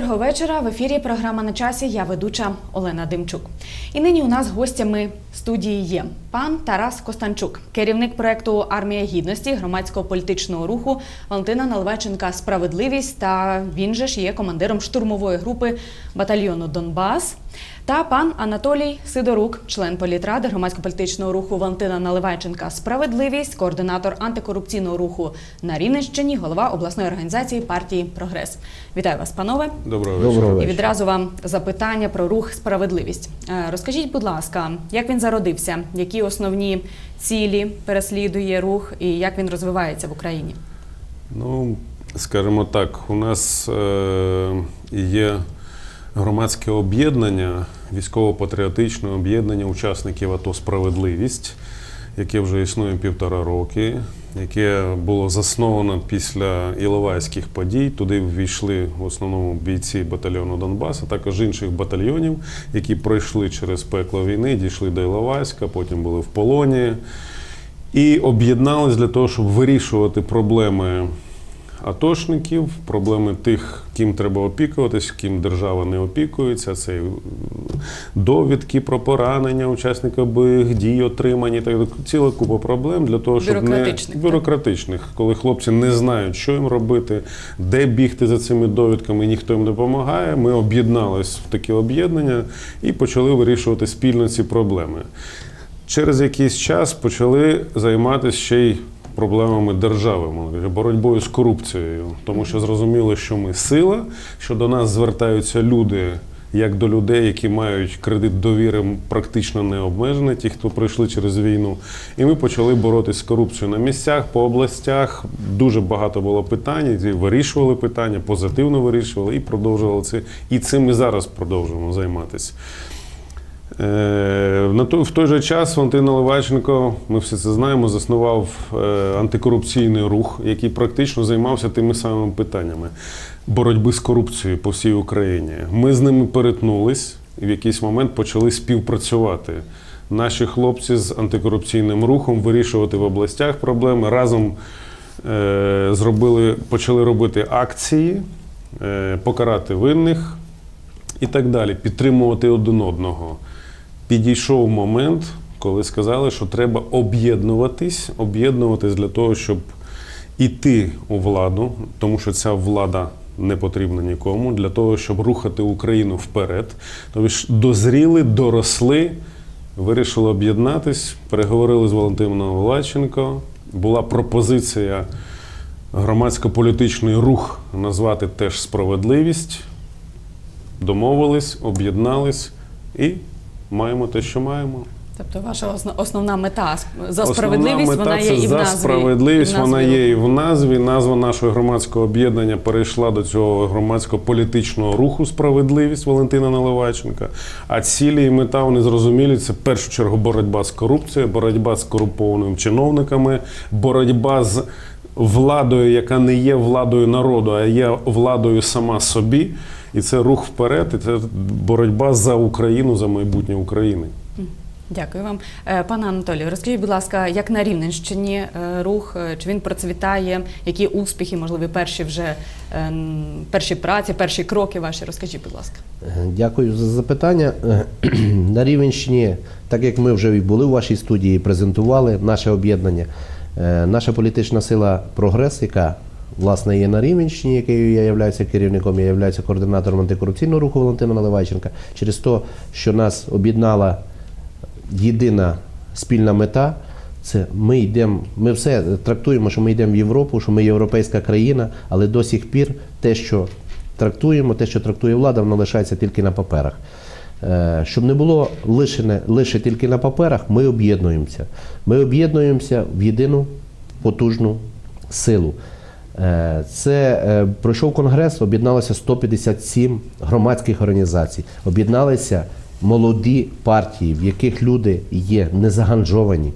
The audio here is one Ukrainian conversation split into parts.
Доброго вечора. В ефірі програма на часі. Я ведуча Олена Димчук. І нині у нас гостями студії є пан Тарас Костанчук, керівник проекту Армія гідності громадського політичного руху Валентина Налваченка. Справедливість та він же ж є командиром штурмової групи батальйону Донбас. Та пан Анатолій Сидорук, член політради громадсько-політичного руху Валентина Наливайченка Справедливість, координатор антикорупційного руху на Рівненщині, голова обласної організації партії Прогрес. Вітаю вас, панове. Доброго вечора. І відразу вам запитання про рух справедливість. Е, Розкажіть, будь ласка, як він зародився, які основні цілі переслідує рух і як він розвивається в Україні? Ну, скажімо так, у нас е, є громадське об'єднання, військово-патріотичне об'єднання учасників АТО Справедливість, яке вже існує півтора роки, яке було засновано після Іловайських подій. Туди ввійшли в основному бійці батальйону Донбас, а також інших батальйонів, які пройшли через пекло війни, дійшли до Іловайська, потім були в полоні. І об'єднались для того, щоб вирішувати проблеми атошників, проблеми тих, ким треба опікуватись, ким держава не опікується. Це довідки про поранення учасника бойових дій, отримані так ціла купа проблем для того, щоб не Бюрократичних, так? бюрократичних, коли хлопці не знають, що їм робити, де бігти за цими довідками, ніхто їм не допомагає. Ми об'єднались в такі об'єднання і почали вирішувати спільно ці проблеми. Через якийсь час почали займатися ще й проблемами держави, боротьбою з корупцією, тому що зрозуміли, що ми сила, що до нас звертаються люди. Як до людей, які мають кредит довіри практично необмежений, ті, хто пройшли через війну. І ми почали боротися з корупцією на місцях, по областях. Дуже багато було питань, і вирішували питання, позитивно вирішували і продовжували це. І цим ми зараз продовжуємо займатися. Е, в той же час Валентин Наливайченко, ми всі це знаємо, заснував е, антикорупційний рух, який практично займався тими самими питаннями боротьби з корупцією по всій Україні. Ми з ними перетнулись і в якийсь момент почали співпрацювати. Наші хлопці з антикорупційним рухом вирішувати в областях проблеми разом е, зробили, почали робити акції, покарати винних і так далі, підтримувати один одного. Підійшов момент, коли сказали, що треба об'єднуватись, об'єднуватись для того, щоб іти у владу, тому що ця влада не потрібна нікому, для того, щоб рухати Україну вперед. Тобто дозріли, доросли, вирішили об'єднатись, переговорили з Валентином Волаченко. Була пропозиція громадсько-політичний рух назвати теж справедливість домовились, об'єднались і маємо те, що маємо. Тобто, ваша основна мета за Основна справедливість мета вона є це і в за справедливість. і в назві Вона є і в назві. Назва нашого громадського об'єднання перейшла до цього громадсько-політичного руху Справедливість Валентина Наливайченка. А цілі і мета вони зрозумілі. Це в першу чергу боротьба з корупцією, боротьба з корумпованими чиновниками, боротьба з владою, яка не є владою народу, а є владою сама собі. І це рух вперед, і це боротьба за Україну, за майбутнє України. Дякую вам, Е, пане Анатолію. Розкажіть, будь ласка, як на Рівненщині е, рух, е, чи він процвітає, які успіхи, можливо, перші вже перші праці, перші кроки ваші? Розкажіть, будь ласка. Дякую за запитання. На Рівенщині, так як ми вже і були в вашій студії, презентували наше об'єднання, наша політична сила Прогрес, яка власне є на Рівенщині, якою я являюся керівником, я являюся координатором антикорупційного руху Валентина Наливайченка, через те, що нас об'єднала єдина спільна мета. Це ми йдемо, ми все трактуємо, що ми йдемо в Європу, що ми європейська країна, але до сих пір те, що трактуємо, те, що трактує влада, воно лишається тільки на паперах. Е, Щоб не було лишене лише тільки на паперах, ми об'єднуємося. Ми об'єднуємося в єдину потужну силу. Е, Це е, пройшов конгрес, об'єдналося 157 громадських організацій, об'єдналися молоді партії, в яких люди є незаганжовані.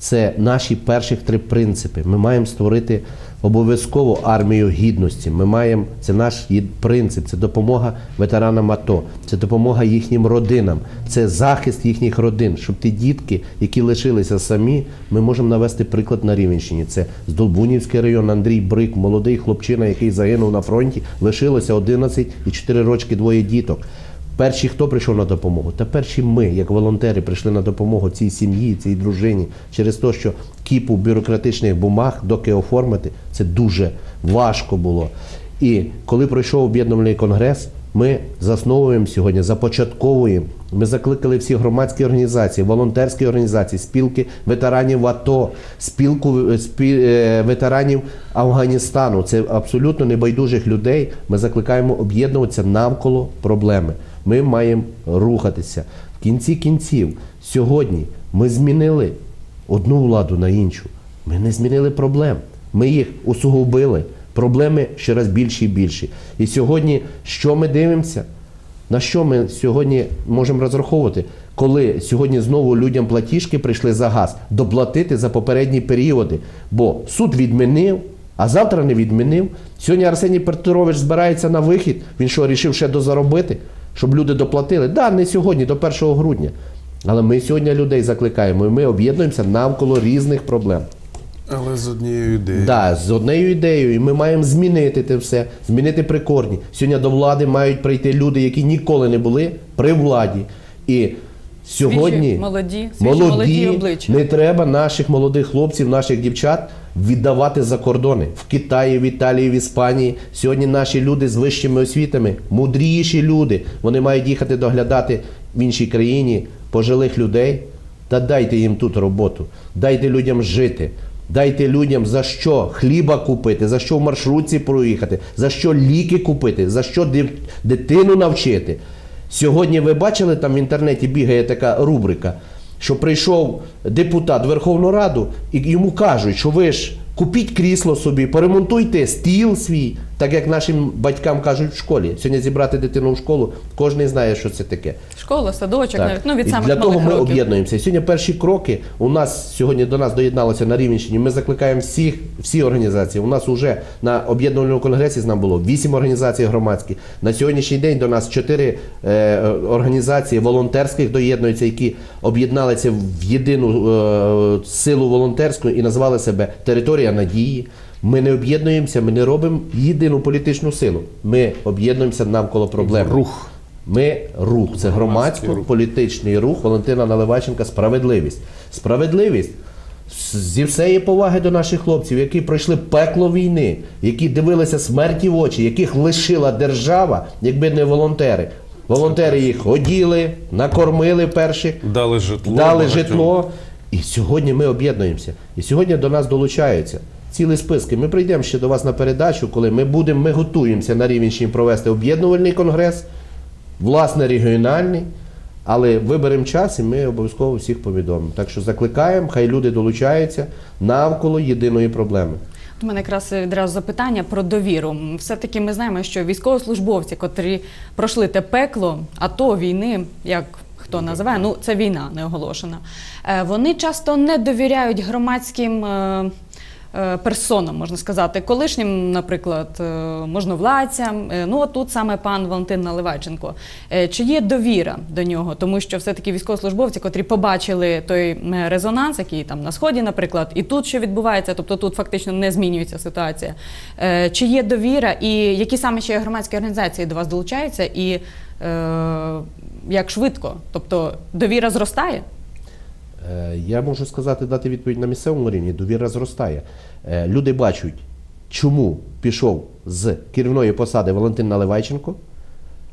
Це наші перших три принципи. Ми маємо створити обов'язково армію гідності. Ми маємо це наш принцип, це допомога ветеранам АТО, це допомога їхнім родинам, це захист їхніх родин, щоб ті дітки, які лишилися самі, ми можемо навести приклад на Рівенщині. Це Здолбунівський район, Андрій Брик, молодий хлопчина, який загинув на фронті, лишилося 11 і 4 рочки двоє діток. Перші, хто прийшов на допомогу? Та перші ми, як волонтери, прийшли на допомогу цій сім'ї, цій дружині через те, що кіпу бюрократичних бумаг, доки оформити, це дуже важко було. І коли пройшов об'єднаний конгрес, ми засновуємо сьогодні, започатковуємо. Ми закликали всі громадські організації, волонтерські організації, спілки ветеранів АТО, спілку е, спі- е, ветеранів Афганістану. Це абсолютно небайдужих людей. Ми закликаємо об'єднуватися навколо проблеми. Ми маємо рухатися. В кінці кінців, сьогодні ми змінили одну владу на іншу. Ми не змінили проблем. Ми їх усугубили. Проблеми ще раз більші і більші. І сьогодні, що ми дивимося? На що ми сьогодні можемо розраховувати, коли сьогодні знову людям платіжки прийшли за газ, доплатити за попередні періоди? Бо суд відмінив, а завтра не відмінив. Сьогодні Арсеній Петрович збирається на вихід. Він що, рішив ще дозаробити, щоб люди доплатили? Да, не сьогодні, до 1 грудня. Але ми сьогодні людей закликаємо, і ми об'єднуємося навколо різних проблем. Але з однією ідеєю. Да, з однією ідеєю, і ми маємо змінити це все, змінити прикорні. Сьогодні до влади мають прийти люди, які ніколи не були при владі. І сьогодні Свіжі, молоді, свіжі, молоді обличчя. не треба наших молодих хлопців, наших дівчат віддавати за кордони в Китаї, в Італії, в Іспанії. Сьогодні наші люди з вищими освітами, мудріші люди. Вони мають їхати доглядати в іншій країні пожилих людей. Та дайте їм тут роботу, дайте людям жити. Дайте людям за що хліба купити, за що в маршрутці проїхати, за що ліки купити, за що дитину навчити. Сьогодні ви бачили, там в інтернеті бігає така рубрика, що прийшов депутат в Верховну Раду і йому кажуть, що ви ж купіть крісло собі, поремонтуйте стіл свій, так як нашим батькам кажуть в школі. Сьогодні зібрати дитину в школу, кожен знає, що це таке. Школа, садочок, навіть ну від І самих для того ми років. об'єднуємося. Сьогодні перші кроки у нас сьогодні до нас доєдналося на Рівненщині. Ми закликаємо всіх, всі організації. У нас вже на об'єднувальному конгресі з нами було вісім організацій громадських. На сьогоднішній день до нас чотири е, організації волонтерських доєднуються, які об'єдналися в єдину е, силу волонтерську і назвали себе Територія надії. Ми не об'єднуємося, ми не робимо єдину політичну силу. Ми об'єднуємося навколо проблем. Рух. Ми рух, це громадсько-політичний рух Валентина Наливайченка Справедливість. Справедливість зі всієї поваги до наших хлопців, які пройшли пекло війни, які дивилися смерті в очі, яких лишила держава, якби не волонтери. Волонтери їх оділи, накормили перших, Дали житло. дали житло. І сьогодні ми об'єднуємося. І сьогодні до нас долучаються цілі списки. Ми прийдемо ще до вас на передачу, коли ми будемо, ми готуємося на Рівенщині провести об'єднувальний конгрес, власне, регіональний. Але виберемо час і ми обов'язково всіх повідомимо. Так що закликаємо, хай люди долучаються навколо єдиної проблеми. У мене якраз відразу запитання про довіру. Все-таки ми знаємо, що військовослужбовці, котрі пройшли те пекло, АТО, війни, як хто називає, ну це війна не оголошена. е, Вони часто не довіряють громадським. Е, Персонам можна сказати, колишнім, наприклад, е, можновладцям. Е, Ну от тут саме пан Валентин Наливайченко. Чи є довіра до нього? Тому що все-таки військовослужбовці, котрі побачили той резонанс, який там на сході, наприклад, і тут що відбувається, тобто тут фактично не змінюється ситуація. Чи є довіра, і які саме ще громадські організації до вас долучаються, і е, як швидко? Тобто довіра зростає? Е, Я можу сказати, дати відповідь на місцевому рівні. Довіра зростає. Е, Люди бачать, чому пішов з керівної посади Валентин Наливайченко.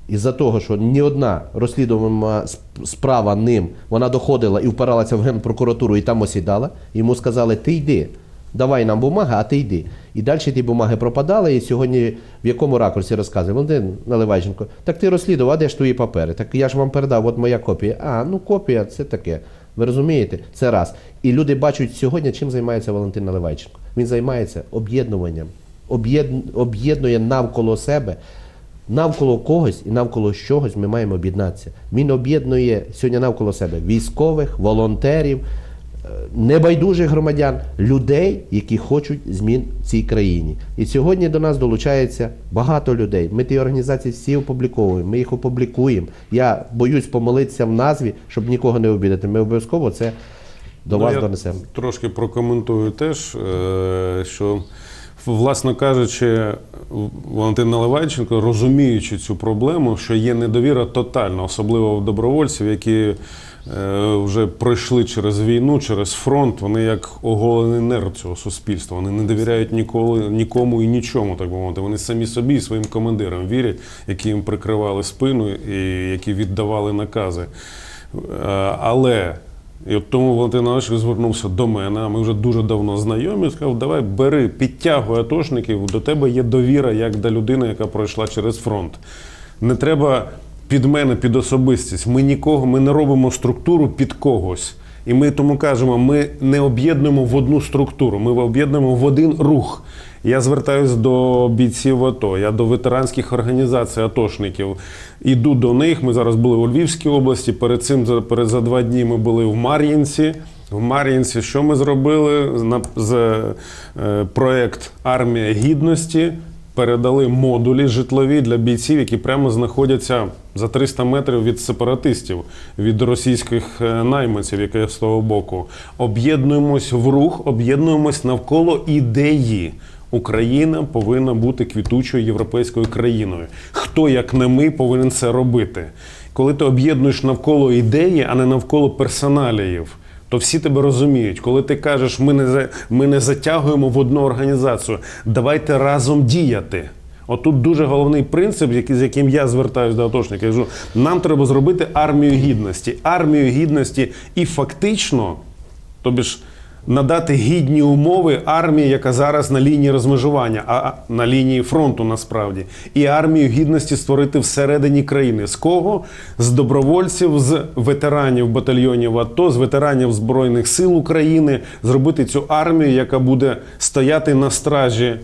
Із-за того, що ні одна розслідувана справа ним вона доходила і впиралася в Генпрокуратуру і там осідала. Йому сказали, ти йди, давай нам бумаги, а ти йди. І далі ті бумаги пропадали. І сьогодні в якому ракурсі розказує Валентин Наливайченко, так ти розслідував, а де ж твої папери? Так я ж вам передав, от моя копія. А, ну копія, це таке. Ви розумієте? Це раз. І люди бачать сьогодні, чим займається Валентин Наливайченко. Він займається об'єднуванням, об'єднує навколо себе. Навколо когось і навколо чогось ми маємо об'єднатися. Він об'єднує сьогодні навколо себе військових, волонтерів, небайдужих громадян, людей, які хочуть змін в цій країні. І сьогодні до нас долучається багато людей. Ми ті організації всі опубліковуємо, ми їх опублікуємо. Я боюсь помилитися в назві, щоб нікого не обідати. Ми обов'язково це до Ну, вас я донесемо. Трошки прокоментую теж, е, що, власно кажучи, Валентин Наливайченко, розуміючи цю проблему, що є недовіра тотальна, особливо в добровольців, які вже пройшли через війну, через фронт, вони як оголений нерв цього суспільства. Вони не довіряють ніколи нікому і нічому, так би мовити. Вони самі собі і своїм командирам вірять, які їм прикривали спину і які віддавали накази. Е, Але і от тому Валентин Іванович звернувся до мене, а ми вже дуже давно знайомі. Сказав, давай бери, підтягуй атошників, до тебе є довіра як до людини, яка пройшла через фронт. Не треба під мене, під особистість. Ми нікого, ми не робимо структуру під когось. І ми тому кажемо, ми не об'єднуємо в одну структуру, ми об'єднуємо в один рух. Я звертаюсь до бійців АТО, я до ветеранських організацій, атошників. Іду до них. Ми зараз були у Львівській області. Перед цим за, перед, за два дні ми були в Мар'їнці. В Мар'їнці що ми зробили? На, з, е, проект Армія гідності передали модулі житлові для бійців, які прямо знаходяться за 300 метрів від сепаратистів, від російських е, найманців, які з того боку. Об'єднуємось в рух, об'єднуємось навколо ідеї. Україна повинна бути квітучою європейською країною. Хто, як не ми, повинен це робити? Коли ти об'єднуєш навколо ідеї, а не навколо персоналіїв, то всі тебе розуміють. Коли ти кажеш, ми не, за- ми не затягуємо в одну організацію, давайте разом діяти. Отут дуже головний принцип, який, з яким я звертаюся до атошника. Кажу, нам треба зробити армію гідності. Армію гідності і фактично, тобі ж надати гідні умови армії, яка зараз на лінії розмежування, а на лінії фронту насправді, і армію гідності створити всередині країни. З кого? З добровольців, з ветеранів батальйонів АТО, з ветеранів Збройних сил України, зробити цю армію, яка буде стояти на стражі.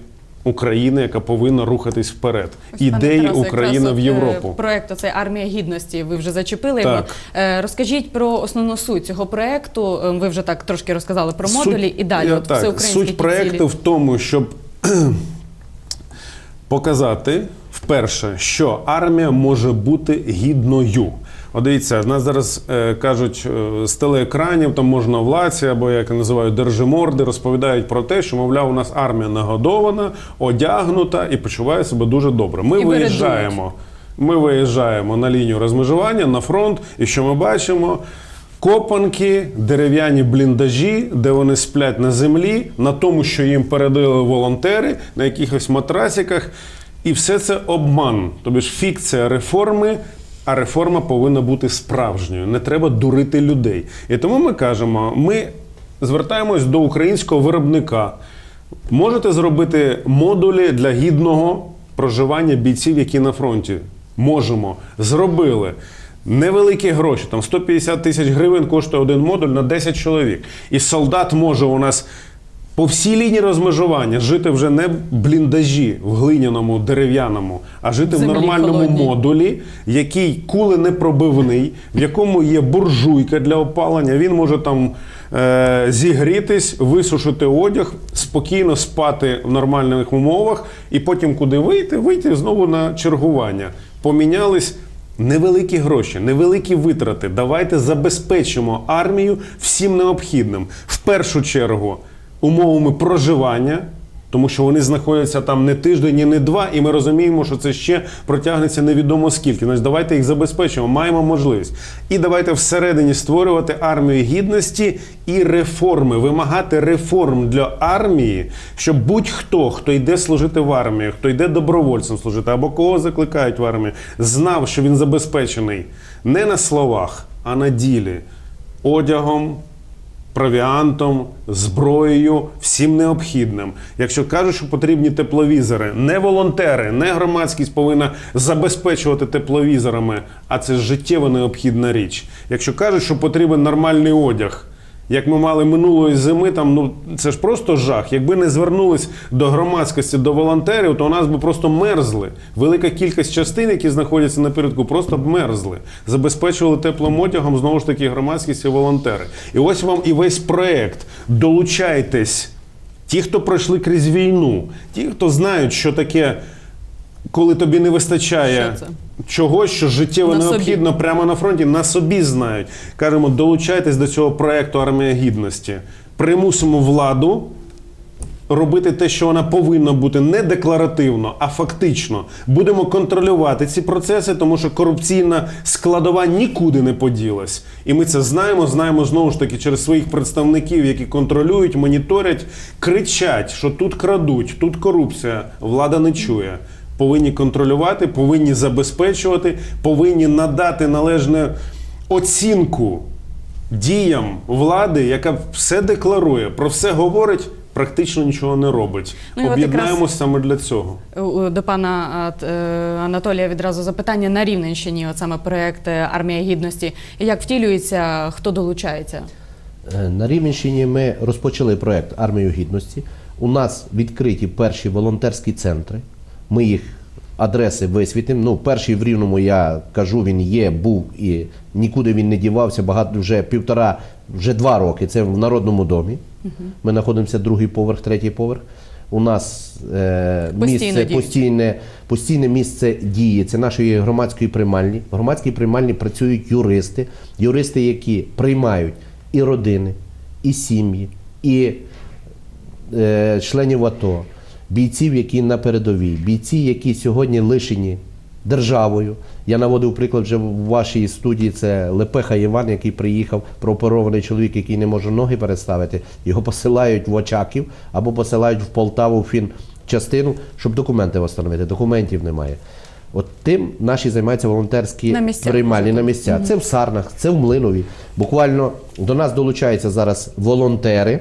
України, яка повинна рухатись вперед. Ось, Ідеї Тарасе, Україна в е, Європу. Проект оцей армія гідності. Ви вже зачепили Так. його. Е, Розкажіть про основну суть цього проекту. Е, Ви вже так трошки розказали про модулі Суть- і далі. Я От так, суть проекту в тому, щоб показати вперше, що армія може бути гідною. От дивіться, в нас зараз е, кажуть е, з телеекранів, там можна владці, або як я називаю держиморди, розповідають про те, що мовляв, у нас армія нагодована, одягнута і почуває себе дуже добре. Ми І виїжджаємо. Ми виїжджаємо на лінію розмежування на фронт, і що ми бачимо? Копанки, дерев'яні бліндажі, де вони сплять на землі, на тому, що їм передали волонтери, на якихось матрасиках. І все це обман. Тобто ж фікція реформи, а реформа повинна бути справжньою. Не треба дурити людей. І тому ми кажемо: ми звертаємось до українського виробника. Можете зробити модулі для гідного проживання бійців, які на фронті? Можемо. Зробили. Невеликі гроші, там 150 тисяч гривень коштує один модуль на 10 чоловік. І солдат може у нас по всій лінії розмежування жити вже не в бліндажі в глиняному, дерев'яному, а жити в нормальному холодній. модулі, який куленепробивний, в якому є буржуйка для опалення. Він може там е, зігрітись, висушити одяг, спокійно спати в нормальних умовах, і потім куди вийти, вийти знову на чергування. Помінялись. Невеликі гроші, невеликі витрати. Давайте забезпечимо армію всім необхідним. В першу чергу умовами проживання, тому що вони знаходяться там не тиждень, і не два, і ми розуміємо, що це ще протягнеться невідомо скільки. Значить, давайте їх забезпечимо, маємо можливість. І давайте всередині створювати армію гідності і реформи, вимагати реформ для армії, щоб будь-хто, хто йде служити в армію, хто йде добровольцем служити або кого закликають в армію, знав, що він забезпечений не на словах, а на ділі одягом, провіантом, зброєю, всім необхідним. Якщо кажуть, що потрібні тепловізори, не волонтери, не громадськість повинна забезпечувати тепловізорами, а це життєво необхідна річ. Якщо кажуть, що потрібен нормальний одяг. Як ми мали минулої зими, там ну це ж просто жах. Якби не звернулись до громадськості, до волонтерів, то у нас би просто мерзли. Велика кількість частин, які знаходяться напередку, просто б мерзли. Забезпечували теплим одягом знову ж таки громадськість і волонтери. І ось вам і весь проект. Долучайтесь. Ті, хто пройшли крізь війну, ті, хто знають, що таке, коли тобі не вистачає? Чогось, що життєво На собі. необхідно прямо на фронті, на собі знають. Кажемо, долучайтесь до цього проекту Армія гідності. Примусимо владу робити те, що вона повинна бути не декларативно, а фактично. Будемо контролювати ці процеси, тому що корупційна складова нікуди не поділась. І ми це знаємо. Знаємо знову ж таки через своїх представників, які контролюють, моніторять, кричать, що тут крадуть, тут корупція. Влада не чує. Повинні контролювати, повинні забезпечувати, повинні надати належну оцінку діям влади, яка все декларує, про все говорить, практично нічого не робить. Ну, Об'єднаємось саме для цього. До пана е, Анатолія відразу запитання на Рівненщині, от саме проект е, Армія гідності. Як втілюється, хто долучається? Е, На Рівненщині ми розпочали проект Армію гідності. У нас відкриті перші волонтерські центри. Ми їх адреси висвітимо. Ну, перший в Рівному, я кажу, він є, був і нікуди він не дівався. Багато вже півтора, вже два роки. Це в Народному домі. Ми знаходимося другий поверх, третій поверх. У нас е, місце постійне, постійне місце дії. Це нашої громадської приймальні. В громадській приймальні працюють юристи, юристи, які приймають і родини, і сім'ї, і е, членів АТО, бійців, які на передовій, бійці, які сьогодні лишені державою. Я наводив приклад вже в вашій студії. Це Лепеха Іван, який приїхав, прооперований чоловік, який не може ноги переставити. Його посилають в Очаків або посилають в Полтаву в фінчастину, щоб документи встановити. Документів немає. От тим наші займаються волонтерські На приймальні на місця. Це в Сарнах, це в Млинові. Буквально до нас долучаються зараз волонтери,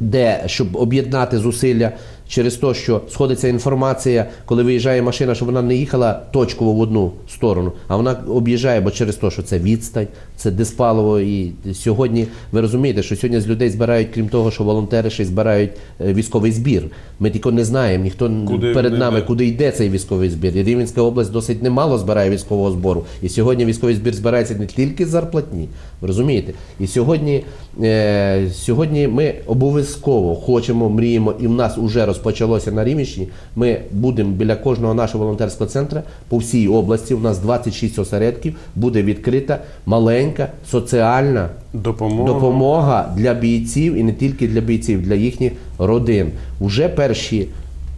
де щоб об'єднати зусилля через те, що сходиться інформація, коли виїжджає машина, щоб вона не їхала точково в одну сторону, а вона об'їжджає, бо через те, що це відстань, це диспаливо. І сьогодні ви розумієте, що сьогодні з людей збирають, крім того, що волонтери ще й збирають е, військовий збір. Ми тільки не знаємо, ніхто Куди перед нами, йде? куди йде цей військовий збір. І Рівненська область досить немало збирає військового збору. І сьогодні військовий збір збирається не тільки зарплатні, ви розумієте? І сьогодні, е, сьогодні ми обов'язково хочемо, мріємо, і в нас вже розпочалося на Рівненщині. Ми будемо біля кожного нашого волонтерського центру по всій області. У нас 26 осередків, буде відкрита маленька соціальна Допомога. допомога для бійців і не тільки для бійців, для їхніх родин. Уже перші.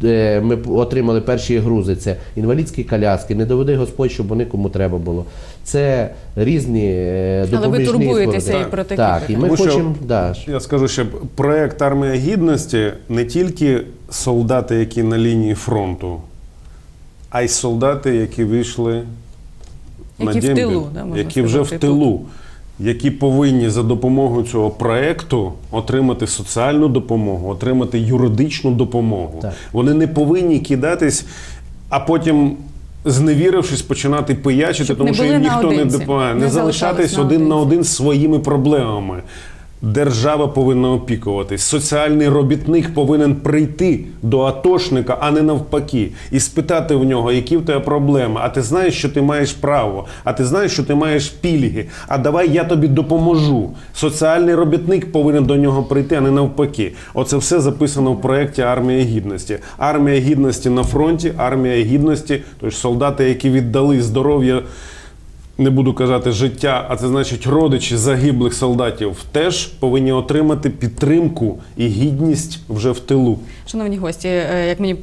Е, Ми отримали перші грузи. Це інвалідські коляски, не доведи Господь, щоб вони кому треба було. Це різні е, Але ви турбуєтеся і про такі Так, і ми Тому що- Да. Я скажу, що проект Армія гідності не тільки солдати, які на лінії фронту, а й солдати, які вийшли на Які в тилу, да, можна які вже в тилу, які повинні за допомогою цього проекту отримати соціальну допомогу, отримати юридичну допомогу. Так. Вони не повинні кидатись, а потім. Зневірившись, починати пиячити, Щоб тому що їм ніхто не допомагає. Не, не залишатись один на один з своїми проблемами. Держава повинна опікуватись. Соціальний робітник повинен прийти до атошника, а не навпаки, і спитати в нього, які в тебе проблеми. А ти знаєш, що ти маєш право, а ти знаєш, що ти маєш пільги. А давай я тобі допоможу. Соціальний робітник повинен до нього прийти, а не навпаки. Оце все записано в проєкті Армія гідності. Армія гідності на фронті, армія гідності, тобто солдати, які віддали здоров'я не буду казати життя, а це значить родичі загиблих солдатів теж повинні отримати підтримку і гідність вже в тилу. Шановні гості, е, як мені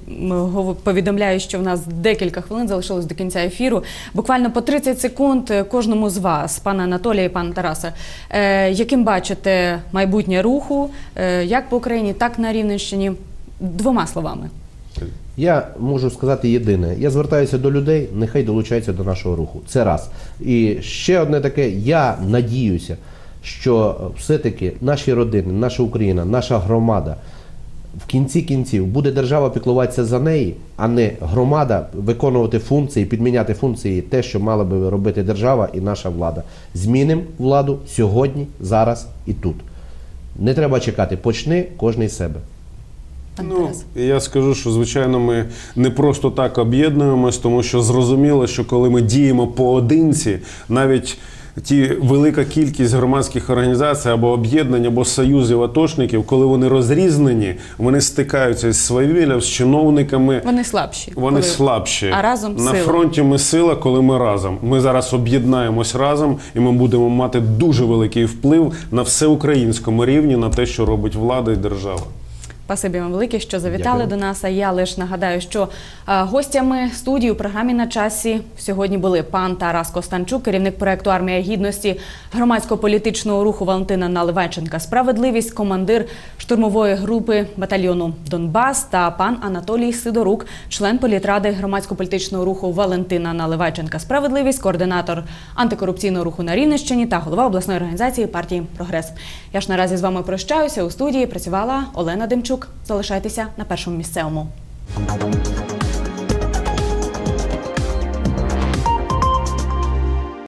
повідомляють, що в нас декілька хвилин залишилось до кінця ефіру. Буквально по 30 секунд е, кожному з вас, пане Анатолія і пане Тарасе, е, яким бачите майбутнє руху, як по Україні, так на Рівненщині, двома словами. Я можу сказати єдине: я звертаюся до людей, нехай долучаються до нашого руху. Це раз. І ще одне таке: я надіюся, що все-таки наші родини, наша Україна, наша громада. В кінці кінців буде держава піклуватися за неї, а не громада виконувати функції, підміняти функції, те, що мала би робити держава і наша влада. Змінимо владу сьогодні, зараз і тут. Не треба чекати, почни кожний з себе. Ну, Тарас. я скажу, що звичайно ми не просто так об'єднуємось, тому що зрозуміло, що коли ми діємо поодинці, навіть ті велика кількість громадських організацій або об'єднань, або союзів атошників, коли вони розрізнені, вони стикаються із свавіллям, з чиновниками. Вони слабші. Вони коли- слабші. А разом на сила. фронті ми сила, коли ми разом. Ми зараз об'єднаємось разом, і ми будемо мати дуже великий вплив на всеукраїнському рівні на те, що робить влада і держава. Спасибі вам велике, що завітали Дякую. до нас. А я лише нагадаю, що е, гостями студії у програмі на часі сьогодні були пан Тарас Костанчук, керівник проекту Армія гідності громадського політичного руху Валентина Наливайченка, справедливість, командир штурмової групи батальйону Донбас та пан Анатолій Сидорук, член політради громадського політичного руху Валентина Наливайченка, справедливість, координатор антикорупційного руху на Рівненщині та голова обласної організації партії Прогрес. Я ж наразі з вами прощаюся. У студії працювала Олена Демчук. Залишайтеся на першому місцевому.